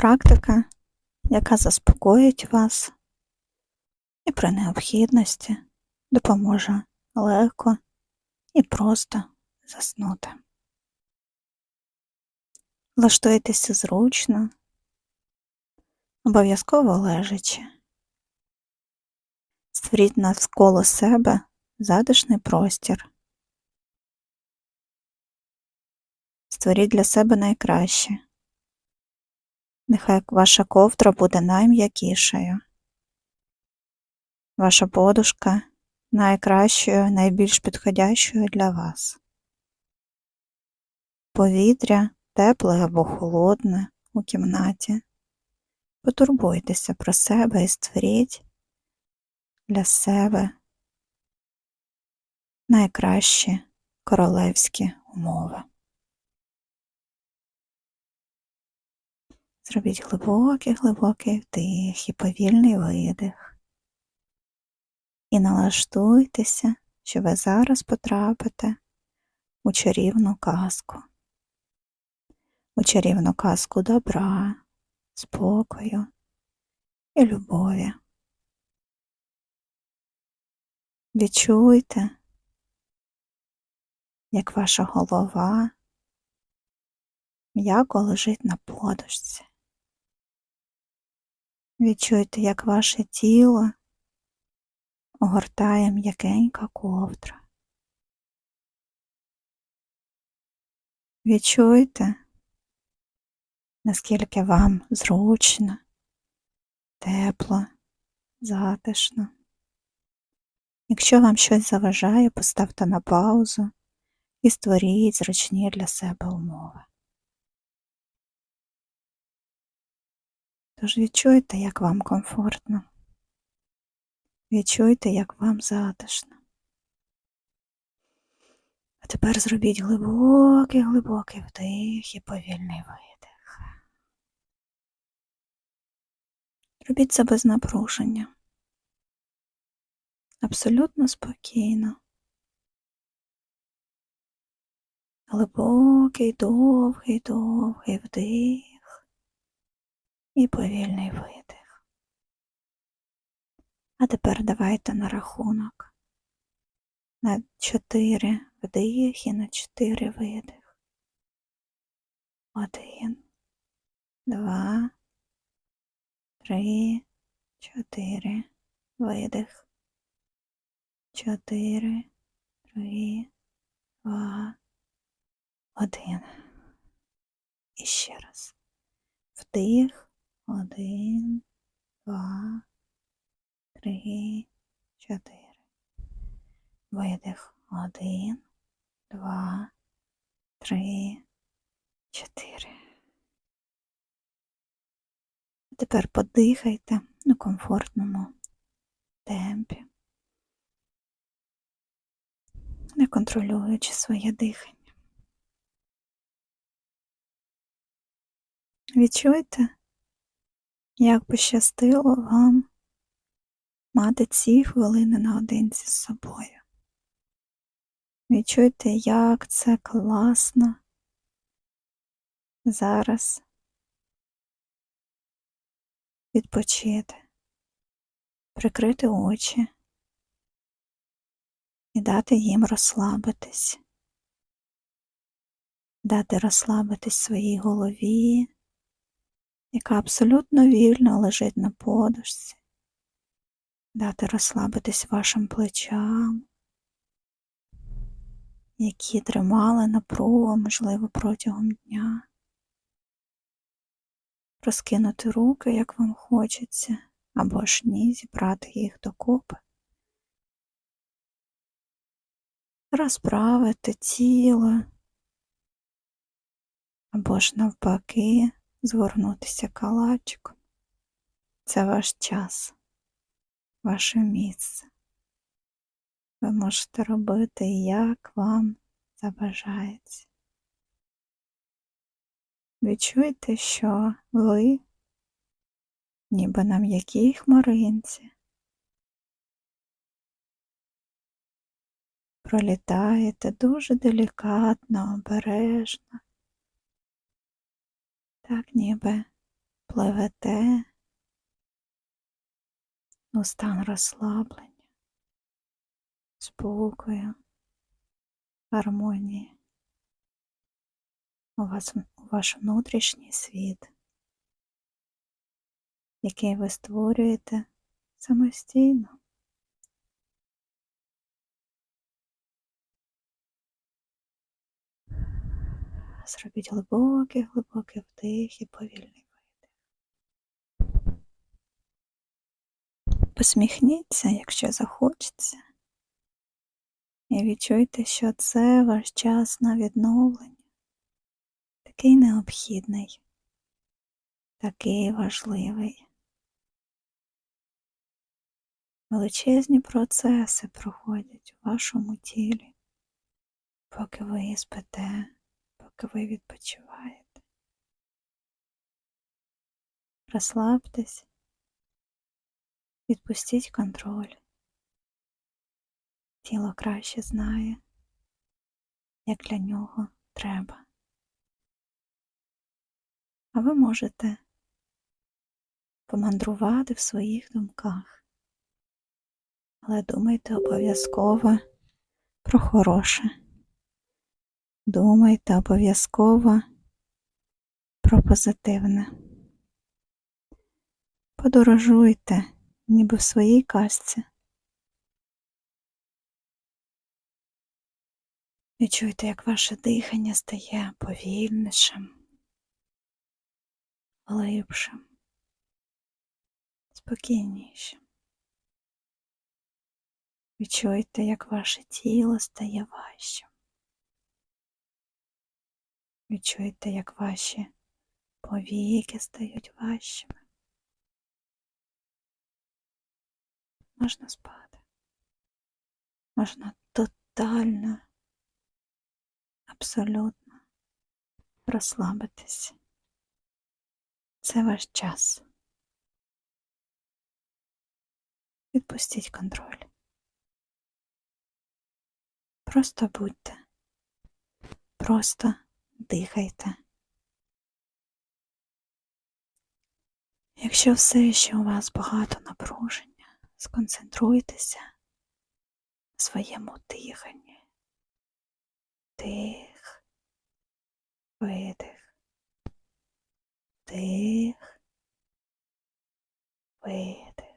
практика, яка заспокоїть вас і при необхідності допоможе легко і просто заснути. Влаштуйтеся зручно, обов'язково лежачи. Створіть навколо себе затишний простір. Створіть для себе найкраще. Нехай ваша ковдра буде найм'якішою. Ваша подушка найкращою, найбільш підходящою для вас. Повітря тепле або холодне у кімнаті. Потурбуйтеся про себе і створіть для себе найкращі королевські умови. Зробіть глибокий, глибокий вдих і повільний видих. І налаштуйтеся, що ви зараз потрапите у чарівну казку, у чарівну казку добра, спокою і любові. Відчуйте, як ваша голова м'яко лежить на подушці. Відчуйте, як ваше тіло огортає м'якенька ковдра. Відчуйте, наскільки вам зручно, тепло, затишно. Якщо вам щось заважає, поставте на паузу і створіть зручні для себе умови. Тож відчуйте, як вам комфортно. Відчуйте, як вам затишно. А тепер зробіть глибокий, глибокий вдих і повільний видих. Робіть це без напруження. Абсолютно спокійно. Глибокий, довгий, довгий вдих і повільний видих. А тепер давайте на рахунок. На чотири вдих і на чотири видих. Один, два, три, чотири, видих. Чотири, три, два, один. І ще раз. Вдих. Один, два, три, чотири. Видих. Один, два, три, чотири. Тепер подихайте у комфортному темпі, не контролюючи своє дихання. Відчуйте, як пощастило вам мати ці хвилини наодинці з собою. Відчуйте, як це класно зараз відпочити, прикрити очі і дати їм розслабитись, дати розслабитись своїй голові яка абсолютно вільно лежить на подушці, дати розслабитись вашим плечам, які тримали напругу, можливо, протягом дня, розкинути руки, як вам хочеться, або ж ні, зібрати їх докупи. Розправити тіло або ж навпаки згорнутися калачиком. Це ваш час, ваше місце. Ви можете робити, як вам забажається. Відчуйте, що ви, ніби на м'якій хмаринці, пролітаєте дуже делікатно, обережно так ніби пливете у стан розслаблення, спокою, гармонії у, вас, у ваш внутрішній світ, який ви створюєте самостійно. Зробіть глибокий, глибокий вдих і повільний видих. Посміхніться, якщо захочеться, і відчуйте, що це ваш час на відновлення, такий необхідний, такий важливий. Величезні процеси проходять у вашому тілі, поки ви спите ви відпочиваєте. Розслабтесь, відпустіть контроль. Тіло краще знає, як для нього треба. А ви можете помандрувати в своїх думках, але думайте обов'язково про хороше. Думайте обов'язково про позитивне. Подорожуйте, ніби в своїй казці. Відчуйте, як ваше дихання стає повільнішим, глибшим, спокійнішим. Відчуйте, як ваше тіло стає важчим. Відчуйте, як ваші повіки стають важчими. Можна спати. Можна тотально, абсолютно розслабитись. Це ваш час. Відпустіть контроль. Просто будьте. Просто дихайте. Якщо все ще у вас багато напруження, сконцентруйтеся на своєму диханні. Дих, видих, дих, видих.